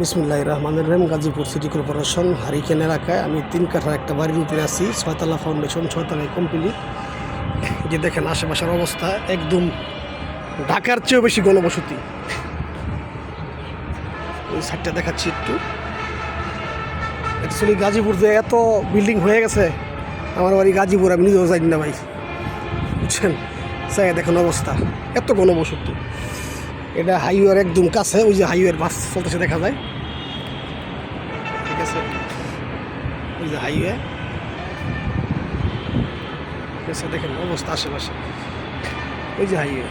বিসমুল্লাহ রহমান রহিম, গাজীপুর সিটি কর্পোরেশন, হারিকেন এলাকায় আমি তিন কাঠার একটা বাড়ির উপরে আছি ছয়তলা ফাউন্ডেশন ছয়তলায় কমপ্লিট যে দেখেন, আশেপাশের অবস্থা একদম ঢাকার চেয়েও বেশি গণবসতি ওই সাইডটা দেখাচ্ছি একটু। অ্যাকচুয়ালি গাজীপুর যে এত বিল্ডিং হয়ে গেছে, আমার বাড়ি গাজীপুর, আমি নিজেও যাই না ভাই। বুঝছেন? স্যার দেখেন অবস্থা, এত গণবসতি এটা হাইওয়ের একদম কাছে, ওই যে হাইওয়ের বাস চলতেছে, দেখা যায়। ঠিক আছে? ওই যে হাইওয়ে। ঠিক আছে, দেখেন অবস্থা আশেপাশে। ওই যে হাইওয়ে।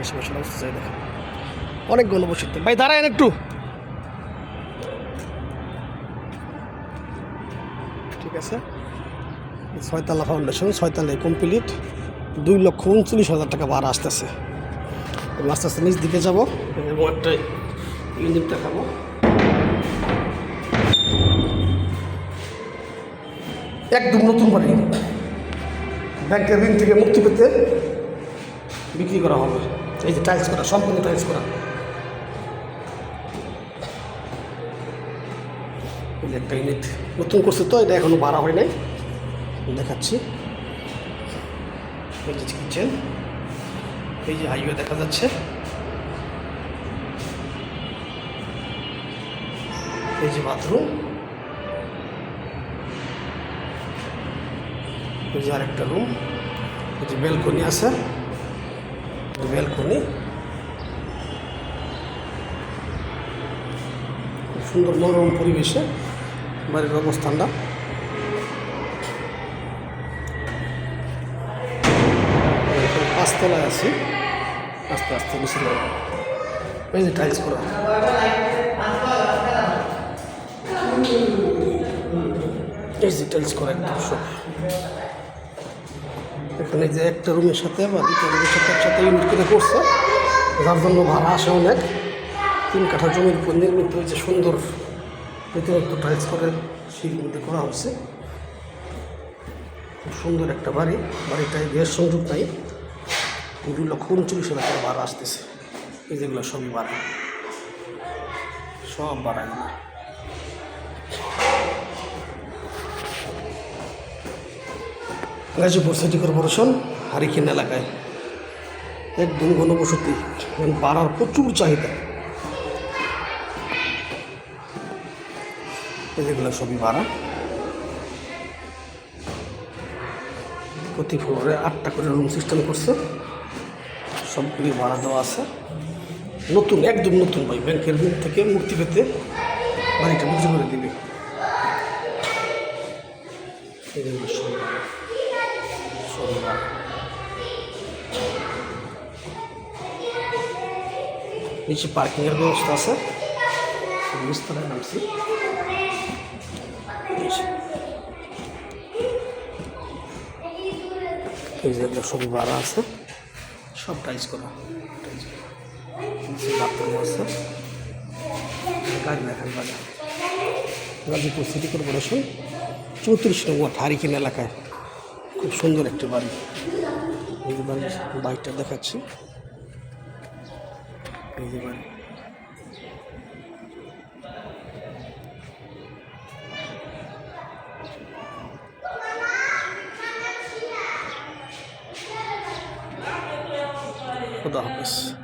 আশেপাশের অবস্থা দেখেন। অনেক গণবসতি। ভাই দাঁড়ায় একটু। ঠিক আছে? ছয়তলা ফাউন্ডেশন ছয়তলায় কমপ্লিট দুই লক্ষ উনচল্লিশ হাজার টাকা ভাড়া আসতেছে। আমি আস্তে আস্তে নিচ দিকে যাব এবং একটা ইউনিট দেখাবো। একদম নতুন বাড়ি। ব্যাংকের ঋণ থেকে মুক্তি পেতে বিক্রি করা হবে। এই যে টাইলস করা, সম্পূর্ণ টাইলস করা। একটা ইউনিট নতুন করছে তো, এটা এখনও ভাড়া হয় নাই। দেখাচ্ছি। এই কিচেন এই যে হাইওয়ে দেখা যাচ্ছে। এই যে বাথরুম এই যে আরেকটা রুম এই যে ব্যালকনি আছে। ব্যালকনি খুব সুন্দর মনোরম পরিবেশে বাড়ির অবস্থানটা এখন পাঁচতলায় আছি। আস্তে আস্তে বেশি যে টাইলস করা। এই যে টাইলস করা একদম সব এখানে যে একটা রুমের সাথে বা দুটো রুমের সাথে একসাথে ইউনিট করে করছে। যার জন্য ভাড়া আসে অনেক। তিন কাঠা জমির উপর নির্মিত হয়েছে সুন্দর অতিরিক্ত টাইলস করে সিঁড়ির মধ্যে করা হয়েছে। খুব সুন্দর একটা বাড়ি। বাড়িটায় গ্যাস সংযোগ নাই দুই লক্ষ উনচল্লিশ হাজার টাকা ভাড়া আসতেছে। এই যেগুলো সবই ভাড়া। সব ভাড়া এগুলো। গাজীপুর সিটি কর্পোরেশন হারিকেন এলাকায় একদম ঘনবসতি, এবং পাড়ার প্রচুর চাহিদা। এই যেগুলো সবই ভাড়া। প্রতি ফ্লোরে আটটা করে রুম সিস্টেম করছে। সবগুলি ভাড়া দেওয়া আছে নতুন, একদম নতুন ভাই, ব্যাংকের ঋণ থেকে মুক্তি পেতে বাড়িটা বিক্রি করে দিবে। নিচে পার্কিংয়ের ব্যবস্থা আছে বিস্তরে নামছি। এই সবই ভাড়া আছে সব টাইজ করা। টাইজ করা। বাথরুম আছে গাড়ি রাখার বাজার গাজীপুর সিটি কর্পোরেশন চৌত্রিশ নম্বর হারিকেন এলাকায়। খুব সুন্দর একটি বাড়ি। এই বাড়ির বাইকটা দেখাচ্ছি। এই যে বাড়ি। খুদা হাফেজ।